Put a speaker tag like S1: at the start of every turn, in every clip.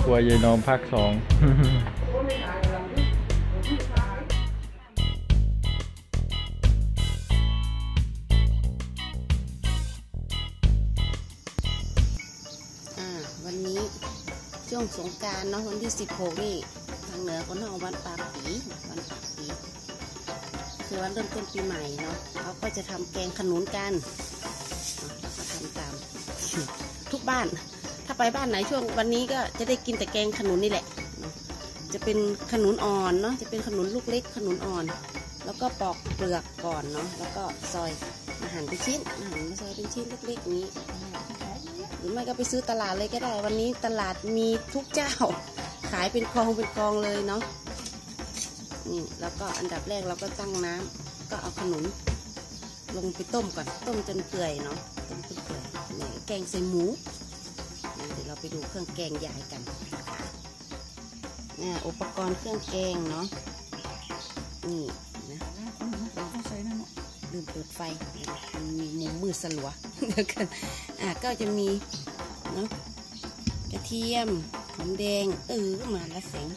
S1: ครัวยายนอมภาคสอง
S2: อ่าวันนี้ช่วงสงการเนาะวันที่ 16 นี่ทางเหนือเขาเรียกว่าวันปากปีวันปากปีคือวันเริ่มต้นปีใหม่เนาะเขาก็จะทำแกงขนุนกันเนาะเราก็ทำตามทุกบ้านาไปบ้านไหนช่วงวันนี้ก็จะได้กินแต่แกงขนุนนี่แหละ จะเป็นขนุนอ่อนเนาะ จะเป็นขนุนลูกเล็กขนุนอ่อน แล้วก็ปอกเปลือกก่อนเนาะ แล้วก็ซอยอาหารเป็นชิ้นอาหารมาซอยเป็นชิ้นเล็กๆนี้ หรือไม่ก็ไปซื้อตลาดเลยก็ได้ วันนี้ตลาดมีทุกเจ้า ขายเป็นกองเป็นกองเลยเนาะนี่แล้วก็อันดับแรกเราก็ตั้งน้ำก็เอาขนุนลงไปต้มก่อน ต้มจนเปื่อยเนาะ ต้มจนเปื่อยแกงใส่หมู ไปดูเครื่องแกงใหญ่กันเนี่ยอุปกรณ์เครื่องแกงเนาะ นี่นะลืมเปิดไฟ มีมุมมืดสลัวเดี๋ยวกันอะก็จะมีเนาะกระเทียมหอมแดง เออมาละเสียง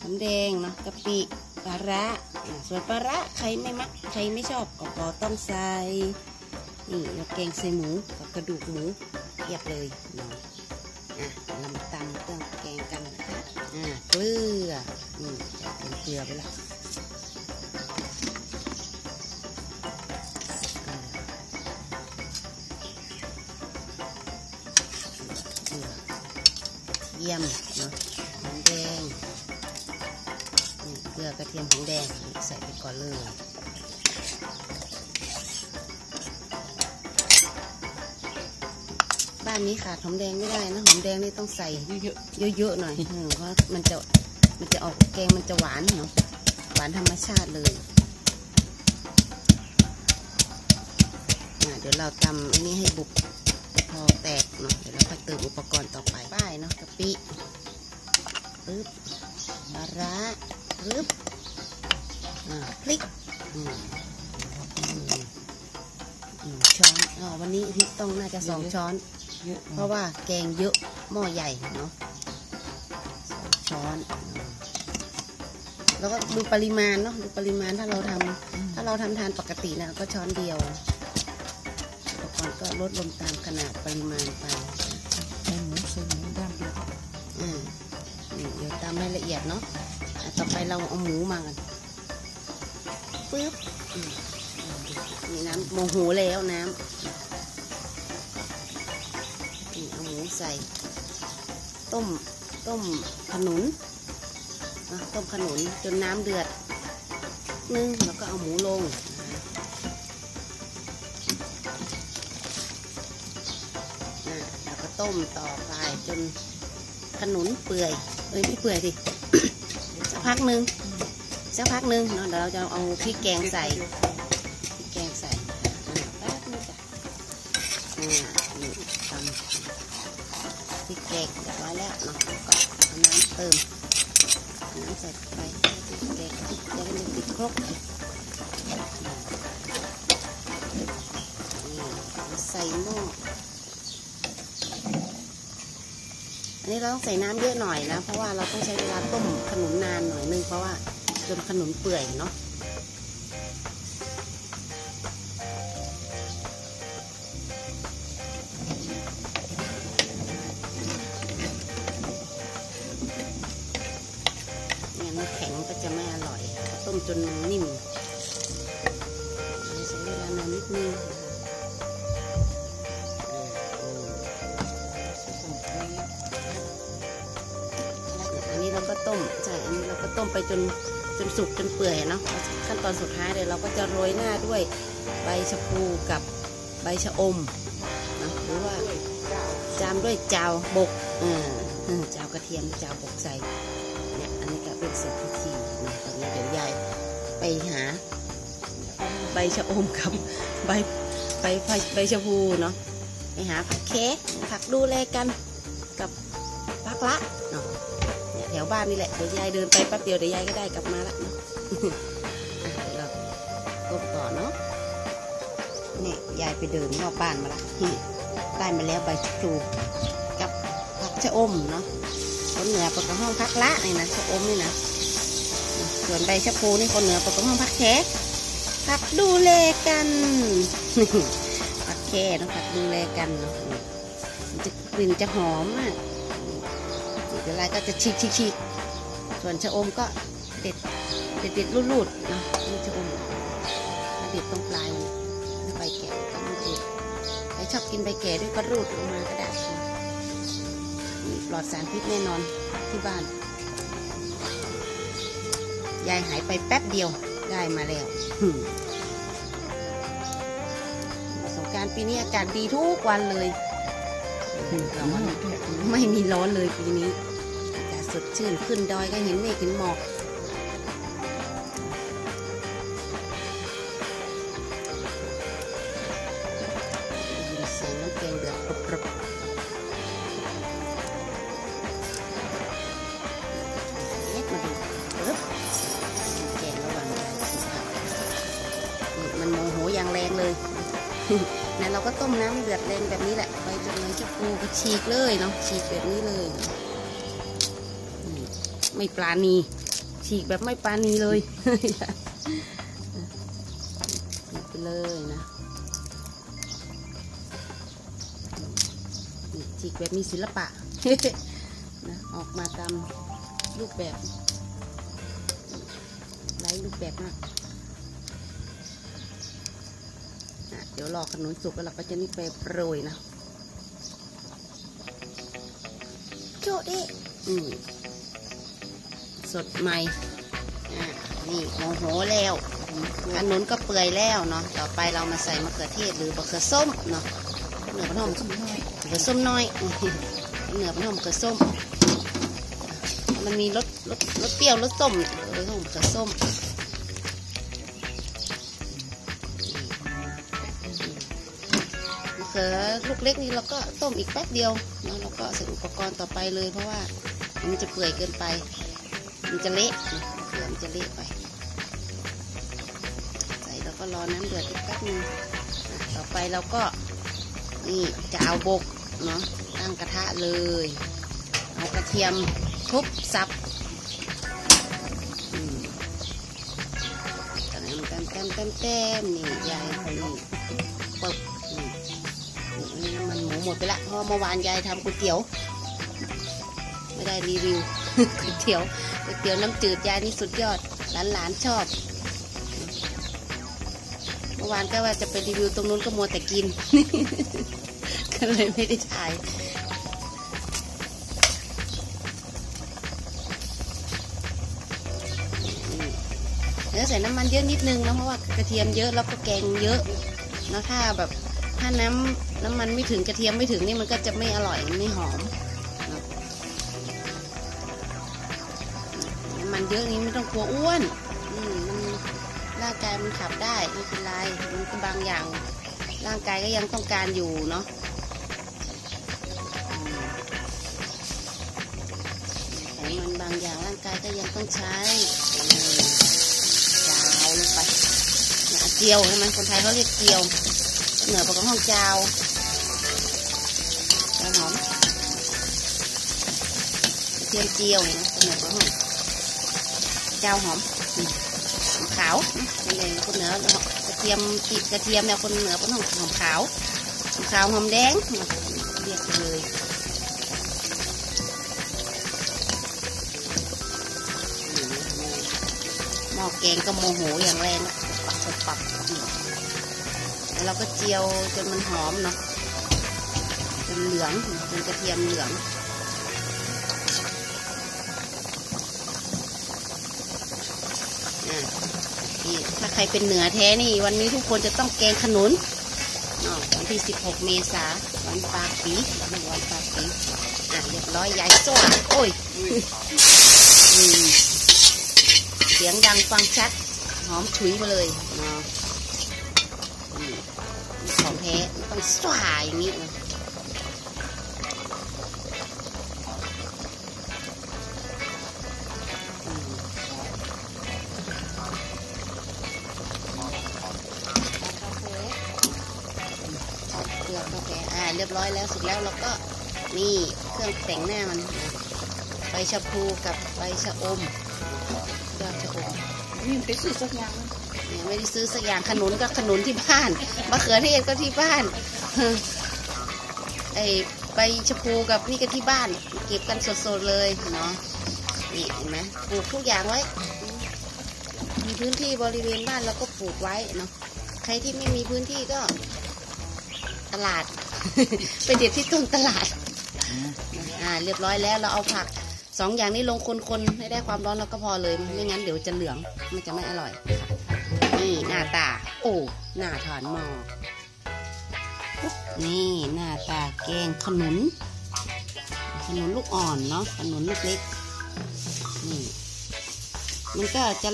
S2: หอมแดงเนาะกะปิปลาระส่วนปลาร้าใครไม่มักใครไม่ชอบก็ก็ต้องใส่นี่แล้วแกงใส่หมูกับกระดูกหมูเรียบเลยเนาะ ลือนี่เป็นเกลือไปละเกลือเยี่ยมเนาะหอมแดงเกลือกระเทียมหอมแดงใส่ไปก่อนเลยานนี้ขาดหอมแดงไม่ได้นะหอมแดงนี่ต้องใส่เยอะๆหน่อยเออเพราะมันจะมันจะออกแกงมันจะหวานเนาะหวานธรรมชาติเลยอะเดี๋ยวเราตำอันนี้ให้บุกพอแตกเนาะเดี๋ยวเราค่อยเติมอุปกรณ์ต่อไปป้ายเนาะกะปิปึ๊บปลาร้าปึ๊บอ่าพริกอืมอืมอืมช้อนอ๋อวันนี้พริกต้องน่าจะสองช้อน เพราะว่าแกงเยอะหม้อใหญ่เนาะสองช้อนอืมแล้วก็ดูปริมาณเนาะดูปริมาณถ้าเราทำถ้าเราทำทานปกตินะก็ช้อนเดียวอุปกรณ์ก็ลดลงตามขนาดปริมาณไป
S3: ใส่หมูใส่หมูด้ามเดียว
S2: อืมนี่เดี๋ยวตามให้ละเอียดเนาะอะต่อไปเราเอาหมูมากันปึ๊บอืมนี่น้ำโมโหแล้วน้ำ ใส่ ต้มต้มขนุนนะต้มขนุนจนน้ำเดือดนึ่งแล้วก็เอาหมูลงนะแล้วก็ต้มต่อไปจนขนุนเปื่อยเอ้ยไม่เปื่อยสิสักพักนึงสักพักนึงเนาะเดี๋ยวเราจะเอาพริกแกงใส่พริกแกงใส่แป๊บนึงจ้ะอ่านี่ทำ พริกเรียบร้อยแล้วเนาะก็เอาน้ำเติมน้ำใส่ไปพริกจะได้ไม่ติดครกนี่ใส่หม้ออันนี้เราต้องใส่น้ำเยอะหน่อยนะ เพราะว่าเราต้องใช้เวลาต้มขนุนานหน่อยนึงเพราะว่าจนขนุนเปื่อยเนาะ จนนิ่มใช้เวลานานนิดนึงอันนี้เราก็ต้มใช่อันนี้เราก็ต้มไปจนจนสุกจนเปื่อยเนาะขั้นตอนสุดท้ายเลยเราก็จะโรยหน้าด้วยใบชะพูกับใบชะอมนะหรือว่าจามด้วยจาวบกเออเออจาวกระเทียมจาวบกใส่เนี่ยอันนี้ก็เป็นเสร็จพิธี ไปหา ใบชะอมกับใบใบใบใบชะพูเนาะไปหาผักเค้กผักดูแลกันกับผักละเนาะเนี่ยแถวบ้านนี่แหละเดี๋ยวยายเดินไปแป๊บเดียวเดี๋ยวยายก็ได้กลับมาละเนาะอะเดี๋ยวเรากดต่อเนาะเนี่ยยายไปเดินนอกบ้านมาละนี่ได้มาแล้วใบชะพลูกับผักชะอมเนาะคนเหนือปกห้องพักละนี่นะชะอมนี่นะ ส่วนใบชะพูนี่คนเหนือปกห้องพักแขกพักดูแลกันพักแค่เนาะพักดูแลกันเนาะจะกลิ่นจะหอมมากเดี๋ยวลายก็จะฉีกฉีกฉีกส่วนชะอมก็เด็ดเด็ดเด็ดรูดๆเนาะนี่ชะอมเด็ดตรงปลายใบแก่ก็รูดใครชอบกินใบแก่ด้วยก็รูดลงมาก็ได้ปลอดสารพิษแน่นอนที่บ้าน ยายหายไปแป๊บเดียวได้มาแล้วสงการปีนี้อากาศดีทุกวันเลยร้อนไม่มีร้อนเลยปีนี้ อากาศสดชื่นขึ้นดอยก็เห็นเมฆเห็นหมอก นั้นเราก็ต้มน้ำเดือดแรงแบบนี้แหละไปจนมันจะปูก็ฉีกเลยเนาะฉีกแบบนี้เลยไม่ปลาณีฉีกแบบไม่ปลาณีเลยฉีกไปเลยนะนี่ฉีกแบบมีศิลปะนะออกมาตามรูปแบบไร้รูปแบบมาก ดี๋ยวรอขนุนสุกแล้วเราก็จะนี่ไปโปรยนะโจเด้อืมสดใหม่อะนี่โมโหแล้วขนุนก็เปื่อยแล้วเนาะต่อไปเรามาใส่มะเขือเทศหรือมะเขือส้มเนาะเหนือพนม
S3: ส้มน้อย
S2: มะเขือส้มน้อยเหนือพนมมะเขือส้ม มันมีรสรสรสเปรี้ยวรสส้มเนี่ยเออมะเขือส้ม เขือลูกเล็กนี่เราก็ต้มอีกแป๊บเดียวเนาะเราก็ใส่อุปกรณ์ต่อไปเลย เพราะว่ามันจะเปื่อยเกินไป มันจะเละนะมะเขือมันจะเละไป ใส่แล้วก็รอน้ำเดือดอีกแป๊บนึงอะต่อไปเราก็นี่จาบกเนาะตั้งกระทะเลย เอากระเทียมทุบสับอืมแต้มแต้มแต้มแต้มแต้มนี่ยายนี่ มันหมดไปละเพราะเมื่อวานยายทำก๋วยเตี๋ยว ไม่ได้รีวิวก๋วยเตี๋ยวก๋วยเตี๋ยวน้ำจืดยายนี่สุดยอดหลานๆชอบ เมื่อวานก็ว่าจะไปรีวิวตรงนู้นก็มัวแต่กินก็เลยไม่ได้ถ่ายเนื้อใส่น้ำมันเยอะนิดนึงนะเพราะว่ากระเทียมเยอะแล้วก็แกงเยอะแล้วถ้าแบบถ้าน้ำ น้ำมันไม่ถึงกระเทียมไม่ถึงนี่มันก็จะไม่อร่อยไม่หอมน้ำมันเยอะนี้ไม่ต้องกลัวอ้วนร่างกายมันขับได้ไม่เป็นไรมันก็บางอย่าง ร่างกายก็ยังต้องการอยู่เนาะอืมไขมันบางอย่างร่างกายก็ยังต้องใช้อืมจาวลงไปเจียวใช่ไหมคนไทยเขาเรียกเจียวเหนือปากองห้องเจ้า กระเทียเจียวนะเหนือปากห้องจาหอมอืมหอมขาวเป็นไงคนเหนือกระเทียมติดกระเทียมเนี่ยคนเหนือปากห้องหอมขาวหอมขาวหอมแดงเรียกเลยหม้อแกงก็โมโหอย่างแรงปักปักปักแล้วเราก็เจียวจนมันหอมเนาะจนเหลืองจนกระเทียมเหลือง นี่ถ้าใครเป็นเหนือแท้นี่ วันนี้ทุกคนจะต้องแกงขนุนวันที่ 16 เมษาวันปาปีวันวันปาปีอะเรียบร้อยยายจ้วโอ้ยเสียงดังฟังชัด หอมฉุยมาเลยเนาะของแท้ต้องสวายอย่างนี้นะ เกลือกาแฟอ่าเรียบร้อยแล้วเสร็จแล้วเราก็นี่เครื่องแต่งหน้ามันนะใบชะพูกับใบชะอมยอดชะอม
S3: นี่ไปซื้อสักอย่าง
S2: เนี่ยไม่ได้ซื้อสักอย่างขนุนก็ขนุนที่บ้านมะเขือเทศก็ที่บ้านไอใบชะพูกับนี่ก็ที่บ้าน เก็บกันสดๆเลยเนาะนี่เห็นไหมปลูกทุกอย่างไว้ มีพื้นที่บริเวณบ้านเราก็ปลูกไว้เนาะใครที่ไม่มีพื้นที่ก็ ตลาด ไปเด็ดที่ต้นตลาด อ่า เรียบร้อยแล้วเราเอาผักสองอย่างนี้ลงคนๆให้ได้ความร้อนแล้วก็พอเลย ไม่งั้นเดี๋ยวจะเหลือง มันจะไม่อร่อยค่ะนี่หน้าตา โอ้หน้าถอนหมอกนี่หน้าตาแกงขนุน ขนุนลูกอ่อนเนาะขนุนลูกเล็กนี่มันก็จะ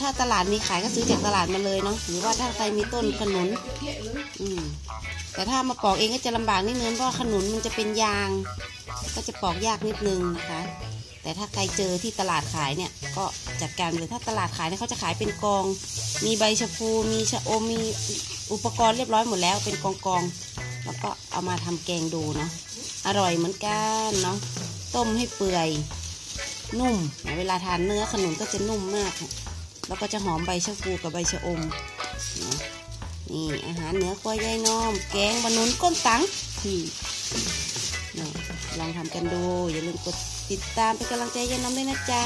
S2: ถ้าตลาดมีขายก็ซื้อจากตลาดมาเลยเนาะหรือว่าถ้าใครมีต้นขนุนอืมแต่ถ้ามาปอกเองก็จะลำบากนิดนึงเพราะขนุนมันจะเป็นยาง ก็จะปอกยากนิดนึงนะคะ แต่ถ้าใครเจอที่ตลาดขายเนี่ยก็จัดการเลยถ้าตลาดขายเนี่ยเขาจะขายเป็นกอง มีใบชะพูมีชะอมมีอุปกรณ์เรียบร้อยหมดแล้วเป็นกองกองแล้วก็เอามาทำแกงดูเนาะอร่อยเหมือนกันเนาะต้มให้เปื่อยนุ่ม เวลาทานเนื้อขนุนก็จะนุ่มมาก แล้วก็จะหอมใบชะพูกับใบชะอมนี่อาหารเหนือควายายน้อม แกงบะนุนก้นตังที่เนี่ลองทำกันดู อย่าลืมกดติดตามเป็นกำลังใจยายน้อมด้วยนะจ๊ะ